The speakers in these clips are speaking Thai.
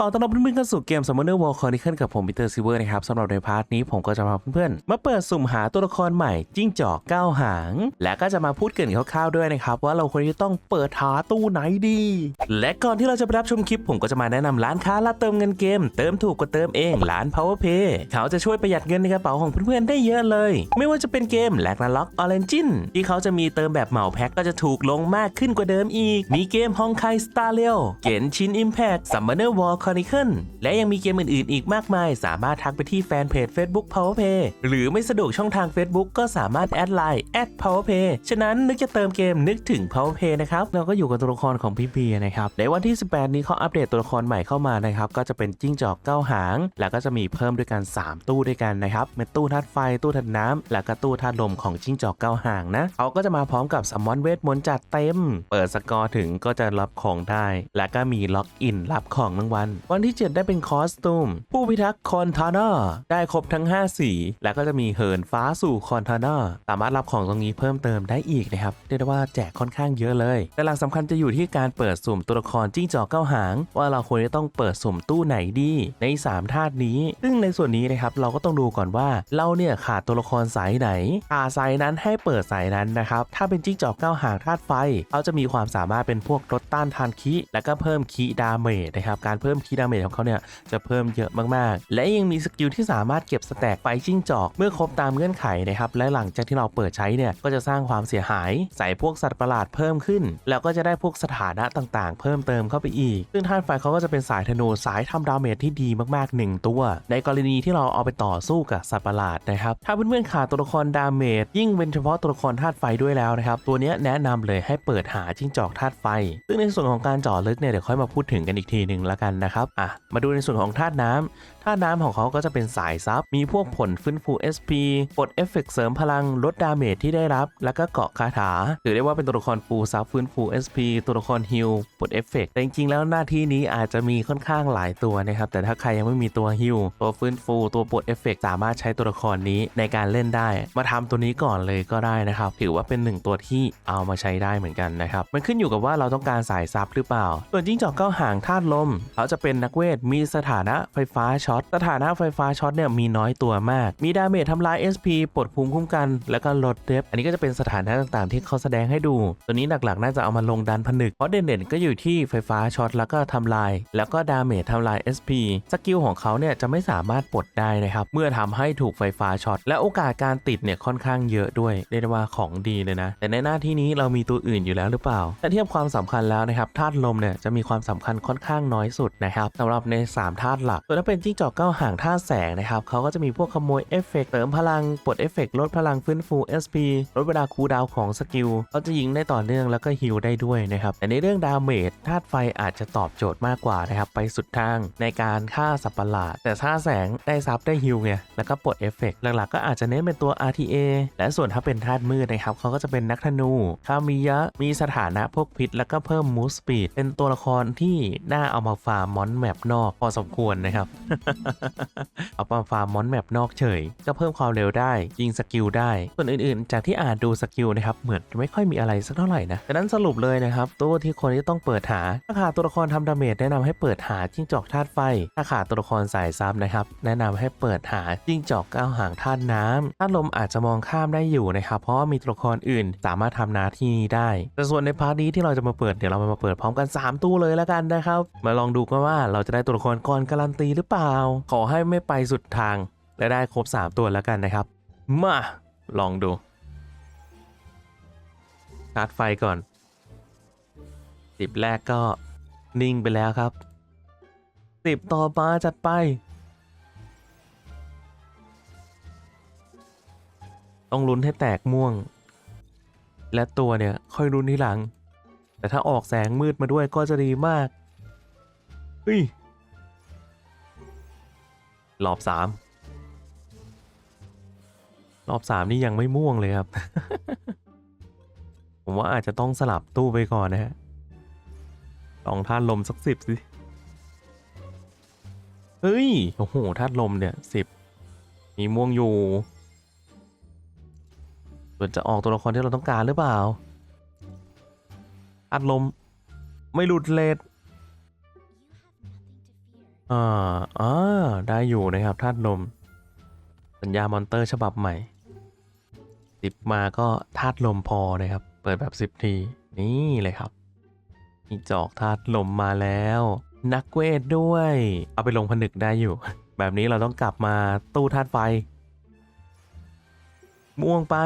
ขอต้อนรับเพื่อนๆเข้าสู่เกม Summoner War Chronicle กับผมปีเตอร์ซิเวอร์นะครับสำหรับในพาร์ทนี้ผมก็จะพาเพื่อนๆ มาเปิดสุ่มหาตัวละครใหม่ จิ้งจอกก้าวหาง และก็จะมาพูดเกรินคร่าวๆด้วยนะครับ ว่าเราควรจะต้องเปิดหาตู้ไหนดี และก่อนที่เราจะไปรับชมคลิป ผมก็จะมาแนะนำร้านค้ารับเติมเงินเกม เติมถูกกว่าเติมเองร้าน Power Pay เขาจะช่วยประหยัดเงินในกระเป๋าของเพื่อนๆได้เยอะเลย ไม่ว่าจะเป็นเกมแลกนาล็อกออเรนจินที่เขาจะมีเติมแบบเหมาแพ็คก็จะถูกลงมากขึ้นกว่าเดิมอีก มีเกมฮองไคสตาร์เลียวเกนชินอิมแพคซัมเมอร์วอลคอนิเคิลและยังมีเกมอื่นๆ อีกมากมาย สามารถทักไปที่แฟนเพจ Facebook PowerPay หรือไม่สะดวกช่องทาง Facebook ก็สามารถแอดไลน์แอด PowerPay ฉะนั้นนึกจะเติมเกมนึกถึง PowerPay นะครับเราก็อยู่กับตัวละครของพี่พีนะครับ ในวันที่ 18 นี้เขาอัปเดตตัวละครใหม่เข้ามานะครับ ก็จะเป็นจิ้งจอกเก้าหาง แล้วก็จะมีเพิ่มด้วยกัน 3 ตู้ด้วยกันนะครับเป็นตู้ธาตุไฟตู้ธาตุน้ำแล้วก็ตู้ธาตุลมของจิ้งจอกเก้าหางนะเขาก็จะมาพร้อมกับซัมมอนเวทมนต์จัดเต็ม เปิดสกอร์ถึงก็จะรับของได้ แล้วก็มีล็อกอินรับของรางวัลวันที่ 7 ได้เป็นคอสตูม ผู้พิทักษ์คอนทาน่าได้ครบทั้ง 5 สี แล้วก็จะมีเหินฟ้าสู่คอนทาน่าสามารถรับของตรงนี้เพิ่มเติมได้อีกนะครับเรียกได้ว่าแจกค่อนข้างเยอะเลย แต่หลักสำคัญจะอยู่ที่การเปิดสุ่มตัวละครจิ้งจอกเก้าหาง ว่าเราควรจะต้องเปิดสุ่มตู้ไหนดี ใน 3ธาตุนี้ ซึ่งในส่วนนี้นะครับเราก็ต้องดูก่อนว่าเราเนี่ยขาดตัวละครสายไหนขาดสายนั้นให้เปิดสายนั้นนะครับถ้าเป็นจิ้งจอกเก้าหางธาตุไฟเขาจะมีความสามารถเป็นพวกลดต้านทานคีและก็เพิ่มคีดาเมจนะครับการเพิ่มคีดาเมจของเขาเนี่ยจะเพิ่มเยอะมากๆ และยังมีสกิลที่สามารถเก็บสแต็กไฟจิ้งจอก เมื่อครบตามเงื่อนไขนะครับและหลังจากที่เราเปิดใช้เนี่ยก็จะสร้างความเสียหาย ใส่พวกสัตว์ประหลาดเพิ่มขึ้น แล้วก็จะได้พวกสถานะต่างๆ เพิ่มเติมเข้าไปอีก ซึ่งธาตุไฟเขาก็จะเป็นสายธนูสายทำดาเมจที่ดีมากๆหนึ่งตัว ในกรณีที่เราเอาไปต่อสู้กับสัตว์ประหลาดนะครับถ้าเพื่อนๆขาดตัวละครดาเมจยิ่งเป็นเฉพาะตัวละครธาตุไฟด้วยแล้วนะครับตัวนี้แนะนำเลยให้เปิดหาจิ้งจอกธาตุไฟ ซึ่งในส่วนของการจาะลึกเนี่ยเดี๋ยวค่อยมาพูดถึงกันอีกทีหนึ่งละกันนะครับครับอะมาดูในส่วนของธาตุน้ำ ธาตุน้ำของเขาก็จะเป็นสายซับ มีพวกผลฟื้นฟู SP ปลดเอฟเฟกต์เสริมพลังลดดาเมจที่ได้รับ แล้วก็เกาะคาถา ถือได้ว่าเป็นตัวละครฟูลซับฟื้นฟู SP ตัวละครฮิลปลดเอฟเฟกต์แต่จริงๆแล้วหน้าที่นี้อาจจะมีค่อนข้างหลายตัวนะครับ แต่ถ้าใครยังไม่มีตัวฮิลตัวฟื้นฟูตัวปลดเอฟเฟกต์สามารถใช้ตัวละครนี้ในการเล่นได้ มาทำตัวนี้ก่อนเลยก็ได้นะครับ ถือว่าเป็นหนึ่งตัวที่เอามาใช้ได้เหมือนกันนะครับ มันขึ้นอยู่กับว่าเราต้องการสายซับหรือเปล่า ส่วนจิ้งจอกเก้าหางธาตุลมเขาจะเป็นนักเวทมีสถานะไฟฟ้าช็อต สถานะไฟฟ้าช็อตเนี่ยมีน้อยตัวมาก มีดาเมจทำลาย SP ปลดภูมิคุ้มกัน แล้วก็ลดเดฟอันนี้ก็จะเป็นสถานะต่างๆ ที่เขาแสดงให้ดู ตัวนี้หลักๆ น่าจะเอามาลงดันผนึก เพราะเด่นๆ ก็อยู่ที่ไฟฟ้าช็อตแล้วก็ทำลาย แล้วก็ดาเมจทำลาย SP สกิลของเขาเนี่ยจะไม่สามารถปลดได้นะครับ เมื่อทำให้ถูกไฟฟ้าช็อต และโอกาสการติดเนี่ยค่อนข้างเยอะด้วยเรียกได้ว่าของดีเลยนะ แต่ในหน้าที่นี้เรามีตัวอื่นอยู่แล้วหรือเปล่าถ้าเทียบความสำคัญแล้วนะครับธาตุลมเนี่ยจะมีความสำคัญค่อนข้างน้อยสุดนะครับสำหรับใน 3ธาตุหลักส่วนถ้าเป็นจิ้งจอกเก้าหางธาแสงนะครับเขาก็จะมีพวกขโมยเอฟเฟกต์เสริมพลังปลดเอฟเฟกต์ลดพลังฟื้นฟู SP ลดเวลาคูลดาวของสกิลเขาจะยิงได้ต่อเนื่องแล้วก็ฮิลได้ด้วยนะครับแต่ในเรื่องดาเมจธาตุไฟอาจจะตอบโจทย์มากกว่านะครับไปสุดทางในการฆ่าสัตว์ประหลาดแต่ธาแสงได้ซับได้ฮิลไงแล้วก็ปลดเอฟเฟกต์หลักๆก็อาจจะเน้นเป็นตัว RTA และส่วนถ้าเป็นธาตุมืดนะครับเขาก็จะเป็นนักธนูคามิยะมีสถานะพวกพิษแล้วก็เพิ่มมูสปีดเป็นตัวละครที่น่าเอามาฟาร์มมอนแมปนอกพอสมควรนะครับเอามฟาร์มมอนแมปนอกเฉย ก็เพิ่มความเร็วได้ ยิงสกิลได้ ส่วนอื่นๆ จากที่อ่านดูสกิลนะครับ เหมือนจะไม่ค่อยมีอะไรสักเท่าไหร่นะดังนั้นสรุปเลยนะครับ ตัวที่คนที่ต้องเปิดหา ถ้าขาดตัวละครทำดาเมจแนะนำให้เปิดหาจิ้งจอกธาตุไฟ ถ้าขาดตัวละครสายซับนะครับ แนะนำให้เปิดหาจิ้งจอกก้าวหางธาตุน้ำธาตุลมอาจจะมองข้ามได้อยู่นะครับ เพราะามีตัวละครอื่นสามารถทำหน้าที่นี้ได้ แต่ส่วนในพาร์ทนี้ที่เราจะมาเปิดเดี๋ยวเรามาเปิดพร้อมกัน 3 ตู้เลยแล้วกันนะครับ มาลองดูกันว่าเราจะได้ตัวละครก่อนการันตีหรือเปล่าขอให้ไม่ไปสุดทาง และได้ครบ 3 ตัวแล้วกันนะครับ มา ลองดูชาร์จไฟก่อนสิบแรกก็นิ่งไปแล้วครับสิบต่อมาจัดไปต้องลุ้นให้แตกม่วง และตัวเนี่ยค่อยลุ้นทีหลัง แต่ถ้าออกแสงมืดมาด้วยก็จะดีมากเฮ้ย รอบสามรอบสามนี่ยังไม่ม่วงเลยครับ ผมว่าอาจจะต้องสลับตู้ไปก่อนนะฮะลองธาตุลมสักสิบสิ เฮ้ย โอ้โหธาตุลมเนี่ยสิบมีม่วงอยู่ส่วนจะออกตัวละครที่เราต้องการหรือเปล่าธาตุลม ไม่หลุดเลด อ่าอ่าได้อยู่นะครับธาตุลม สัญญามอนเตอร์ฉบับใหม่สิบมาก็ธาตุลมพอนะครับ เปิดแบบสิบทีนี่เลยครับมีจอกธาตุลมมาแล้ว นักเวทด้วย เอาไปลงผนึกได้อยู่ แบบนี้เราต้องกลับมาตู้ธาตุไฟ ม่วงไป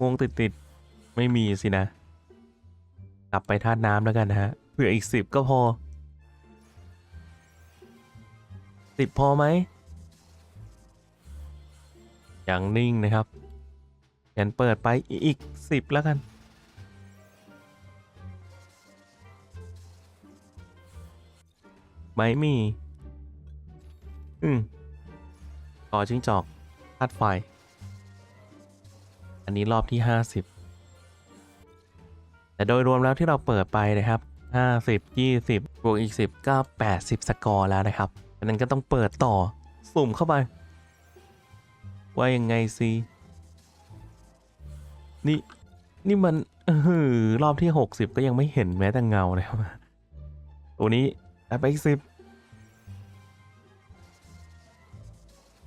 ม่วงติดติดๆไม่มีสินะ กลับไปธาตุน้ำแล้วกันนะฮะเผื่ออีกสิบก็พอ สิบพอไหม อย่างนิ่งนะครับยันเปิดไปอีกสิบแล้วกัน ไม่มี อืมต่อจิ้งจอกธาตุไฟ อันนี้รอบที่50แต่โดยรวมแล้วที่เราเปิดไปนะครับ 50 20 บวกอีก 10 ก็ 80 สกอร์แล้วนะครับ อันนั้นก็ต้องเปิดต่อสุ่มเข้าไป ว่ายังไงสินี่ นี่มันเออรอบที่ 60 ก็ยังไม่เห็นแม้แต่เงาเลยครับตัวนี้ไปอีกสิบ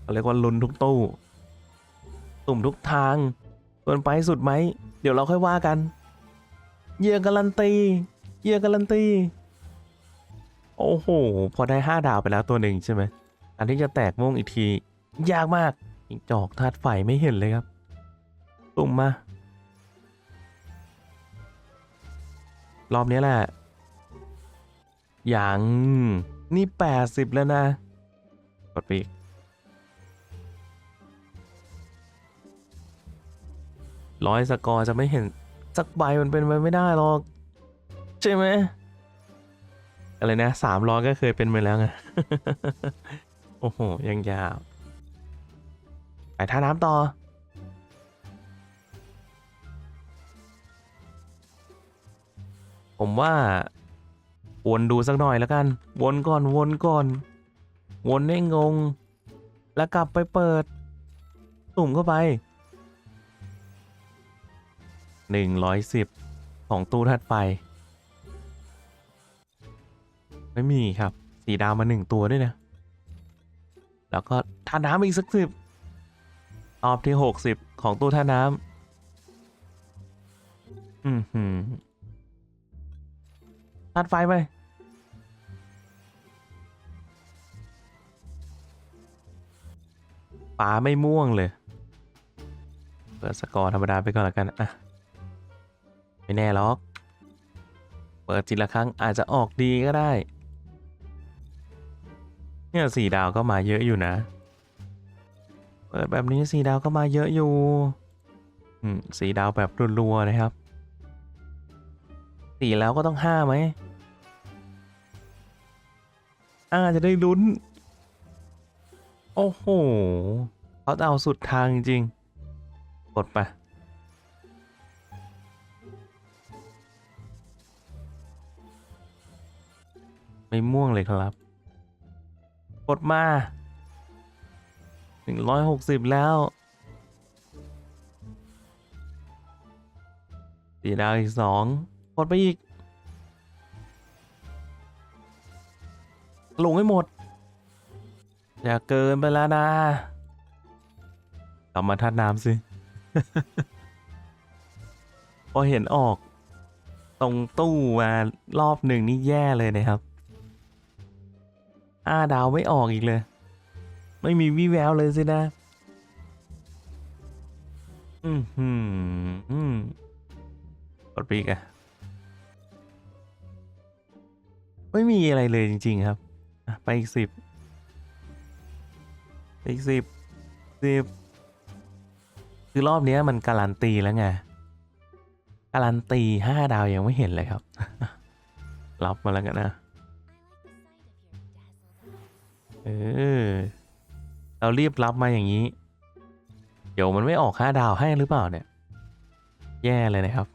เขาเรียกว่าลุนทุกตู้สุ่มทุกทางส่วนไปสุดไหม เดี๋ยวเราค่อยว่ากัน เยื่อการันตี เยื่อการันตี โอ้โห พอได้ห้าดาวไปแล้วตัวหนึ่งใช่ไหม อันที่จะแตกม่วงอีกที ยากมากจิงจอกธาตุไฟไม่เห็นเลยครับตุ่มมา รอบนี้แหละ อย่างนี่แปดสิบแล้วนะ กดไปอีกร้อยสกอร์จะไม่เห็น สักใบมันเป็นไปไม่ได้หรอก ใช่ไหม อะไรนะสามร้อยก็เคยเป็นไปแล้วไงโอ้โห ยังยาวไปท่าน้ำต่อ ผมว่า วนดูสักหน่อยแล้วกัน วนก่อนวนก่อน วนให้งง แล้วกลับไปเปิดตุ่มเข้าไปหนึ่งร้อยสิบของตู้ถัดไป ไม่มีครับ สีดาวมาหนึ่งตัวด้วยนะ แล้วก็ท่าน้ำอีกสักสิบรอบที่หกสิบของตู้ท่าน้ำ อืมหืมธาตุไฟไปป๋าไม่ม่วงเลย เปิดสกอร์ธรรมดาไปก่อนละกันอะ ไม่แน่หรอก เปิดจิละครั้งอาจจะออกดีก็ได้ เนี่ยสี่ดาวก็มาเยอะอยู่นะ เปิดแบบนี้สี่ดาวก็มาเยอะอยู่อืมสี่ดาวแบบรัวๆนะครับสี่แล้วก็ต้องห้าไหมอ่าจะได้ลุ้น โอ้โหเขาจะเอาสุดทางจริงๆกดไปไม่ม่วงเลยครับ กดมาหนึ่งร้อยหกสิบแล้ว สีดาวอีกสองกดไปอีก ลงให้หมด อย่าเกินไปแล้วนะกลับมาทัดน้ำสิ พอเห็นออก ตรงตู้มารอบหนึ่งนี่แย่เลยนะครับ อ้าดาวไม่ออกอีกเลย ไม่มีวี่แววเลยสินะ อืมหืมอืมกดปีกอะไม่มีอะไรเลยจริง ๆ ครับ ไปอีกสิบอีกสิบสิบคือรอบนี้มันการันตีแล้วไง การันตีห้าดาวยังไม่เห็นเลยครับ รับมาแล้วกันนะ เออ เรารีบรับมาอย่างนี้ เดี๋ยวมันไม่ออกค่าดาวให้หรือเปล่าเนี่ย แย่เลยนะครับ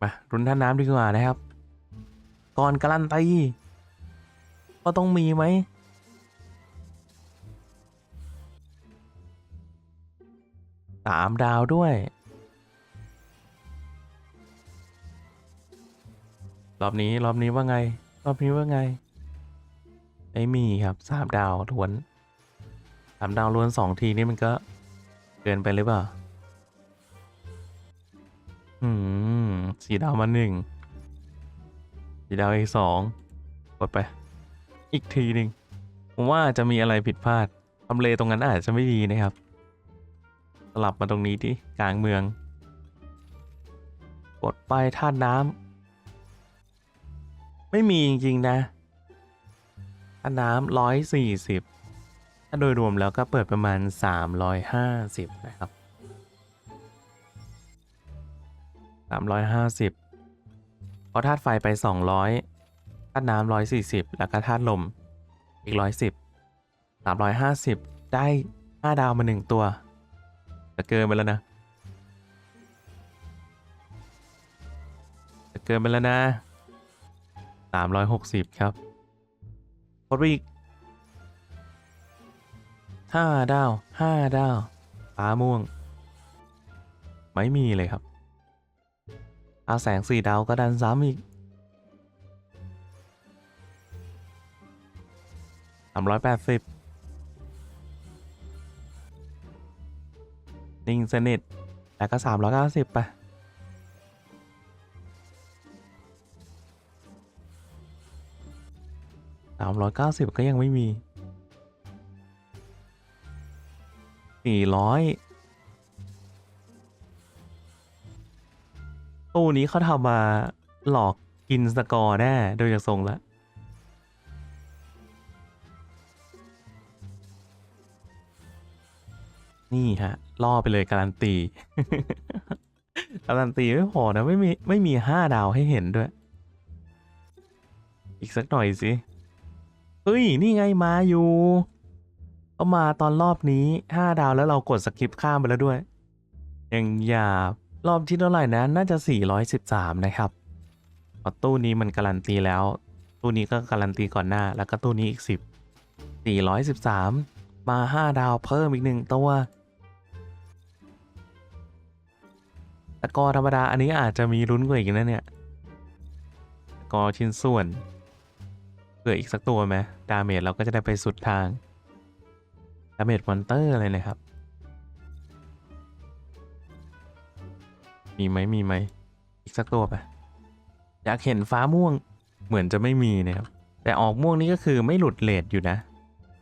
มารุนท่าน้ำดีกว่านะครับ ก่อนการันตีก็ต้องมีไหมสามดาวด้วย รอบนี้ รอบนี้ว่าไง รอบนี้ว่าไง ไม่มีครับสามดาวล้วนสามดาวล้วนสองทีนี่มันก็เกินไปหรือเปล่า อืมสีดาวมาหนึ่งสีดาวอีกสองกดไป อีกทีหนึ่งผมว่าจจะมีอะไรผิดพลาดทำเลตรงนั้นอาจจะไม่ดีนะครับสลับมาตรงนี้ที่กลางเมือง กดไปธาตุน้ำไม่มีจริง ๆ นะ ธาน้ำร้อยสี่สิบถ้าโดยรวมแล้วก็เปิดประมาณสามร้อยห้าสิบนะครับสามร้อยห้าสิบพอธาตุไฟไปสองร้อยธาตุน้ำร้อยสี่สิบแล้วก็ธาตุลมอีกร้อยสิบสามร้อยห้าสิบได้ห้าดาวมาหนึ่งตัวจะเกินไปแล้วนะจะเกินไปแล้วนะสามร้อยหกสิบครับ ดไปอีกห้าดาวห้าดาวฟ้าม่วง ไม่มีเลยครับเอาแสงสี่ดาวก็ดันซ้ำอีกสามร้อยแปดสิบนิ่งสนิทแล้วก็สามร้อยเก้าสิบไป สามร้อยเก้าสิบก็ยังไม่มีสี่ร้อยตู้นี้เขาทำมาหลอกกินสกอร์แน่โดยจากทรงแล้วนี่ฮะ ล่อไปเลยการันตี การันตีไม่พอนะ ไม่มี ไม่มีห้าดาวให้เห็นด้วย อีกสักหน่อยสิ เฮ้ย นี่ไงมาอยู่ก็มาตอนรอบนี้5ดาวแล้วเรากดสกิปข้ามไปแล้วด้วย ยังหยาบรอบที่เท่าไหร่นะน่าจะ 413 นะครับเพราะตู้นี้มันการันตีแล้ว ตู้นี้ก็การันตีก่อนหน้า แล้วก็ตู้นี้อีก 10 413 มา 5 ดาวเพิ่มอีกหนึ่งตัวตะกอธรรมดาอันนี้อาจจะมีลุ้นกว่าอีกนะเนี่ยตะกอชิ้นส่วน เผื่ออีกสักตัวไหมดาเมจเราก็จะได้ไปสุดทาง ดาเมจมอนเตอร์อะไรนะครับ มีไหมมีไหม อีกสักตัวไป อยากเห็นฟ้าม่วง เหมือนจะไม่มีนะครับ แต่ออกม่วงนี่ก็คือไม่หลุดเลทอยู่นะ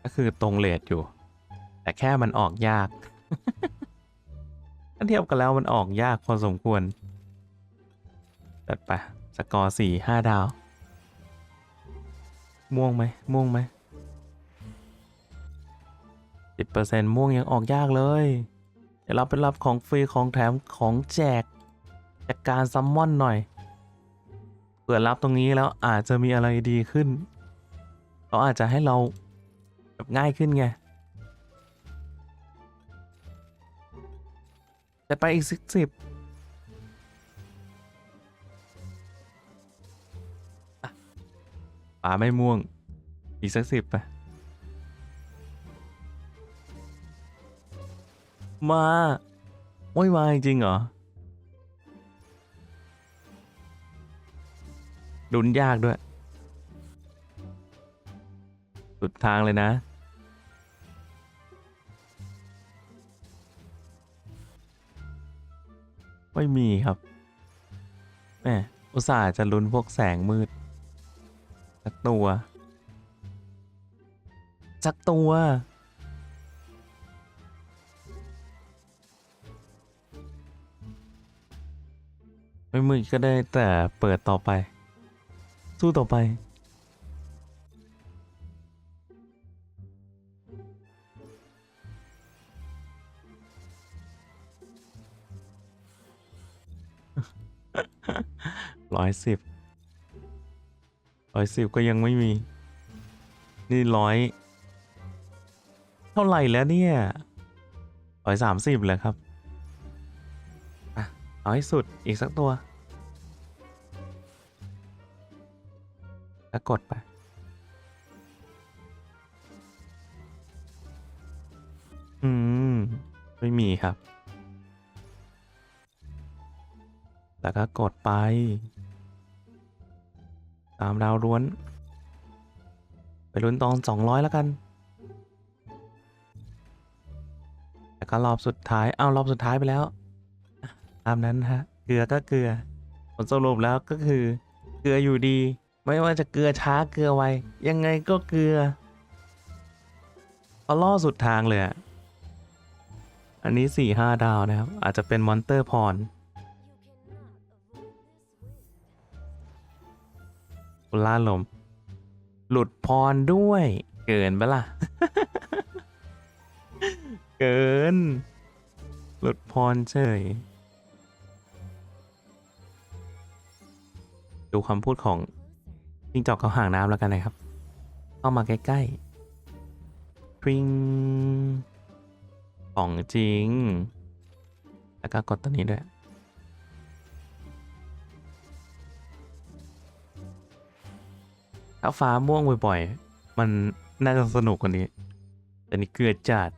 ก็คือตรงเลทอยู่ แต่แค่มันออกยากถ้าเทียบกันแล้วมันออกยากพอสมควรจัดไป สกอร์สี่ห้าดาว ม่วงไหมม่วงไหมสิบเปอร์เซ็นม่วงยังออกยากเลยเดี๋ยวเราไปรับของฟรีของแถมของแจกจากการซัมมอนหน่อยเผื่อรับตรงนี้แล้วอาจจะมีอะไรดีขึ้นเขาอาจจะให้เราแบบง่ายขึ้นไงแต่ไปอีกสิบ ป่าไม่ม่วง อีกสักสิบไป มาไม่มาจริงเหรอดุนยากด้วย สุดทางเลยนะ ไม่มีครับแหมอุตส่าห์จะลุ้นพวกแสงมืด สักตัว สักตัว ไม่มืดก็ได้แต่เปิดต่อไป สู้ต่อไป ร้อยสิบ ร้อยสิบก็ยังไม่มี นี่ร้อยเท่าไหร่แล้วเนี่ยร้อยสามสิบเลยครับ อะเอาให้สุดอีกสักตัว แล้วกดไป อืม ไม่มีครับ แล้วก็กดไป ตามดาวล้วน ไปลุ้นตอนสองร้อยแล้วกันแล้วก็รอบสุดท้าย เอารอบสุดท้ายไปแล้ว ตามนั้นฮะ เกลือก็เกลือ ผลสรุปแล้วก็คือ เกลืออยู่ดี ไม่ว่าจะเกลือช้าเกลือไว ยังไงก็เกลือเอาล่อสุดทางเลยอะอันนี้สี่ห้าดาวนะครับ อาจจะเป็นมอนเตอร์พร คุล่าลม หลุดพรด้วย เกินปะล่ะ เกิน หลุดพรเฉย ดูคำพูดของจิงจอกเขาห่างน้ำแล้วกันนะครับ เข้ามาใกล้ๆพริงของจริง แล้วก็กดตัวนี้ด้วย ถ้าฟ้าม่วงบ่อยๆ มันน่าจะสนุกกว่านี้ แต่นี่เกลือจัด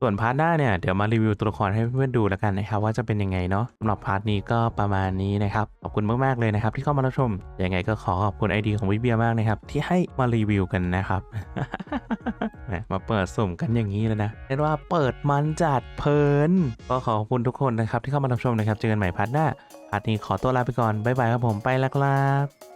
ส่วนพาร์ทหน้าเนี่ยเดี๋ยวมารีวิวตัวละครให้เพื่อนๆดูแล้วกันนะครับว่าจะเป็นยังไงเนาะสำหรับพาร์ทนี้ก็ประมาณนี้นะครับขอบคุณมากๆเลยนะครับที่เข้ามารับชมยังไงก็ขอขอบคุณไอดีของวิเบียมากนะครับที่ให้มารีวิวกันนะครับมมาเปิดสุ่มกันอย่างนี้เลยนะเรียกว่าเปิดมันจัดเพลินก็ขอขอบคุณทุกคนนะครับที่เข้ามารับชมนะครับเจอกันใหม่พาร์ทหน้า พาร์ทนี้ขอตัวลาไปก่อน บ๊ายบายครับผมไปแล้วครับ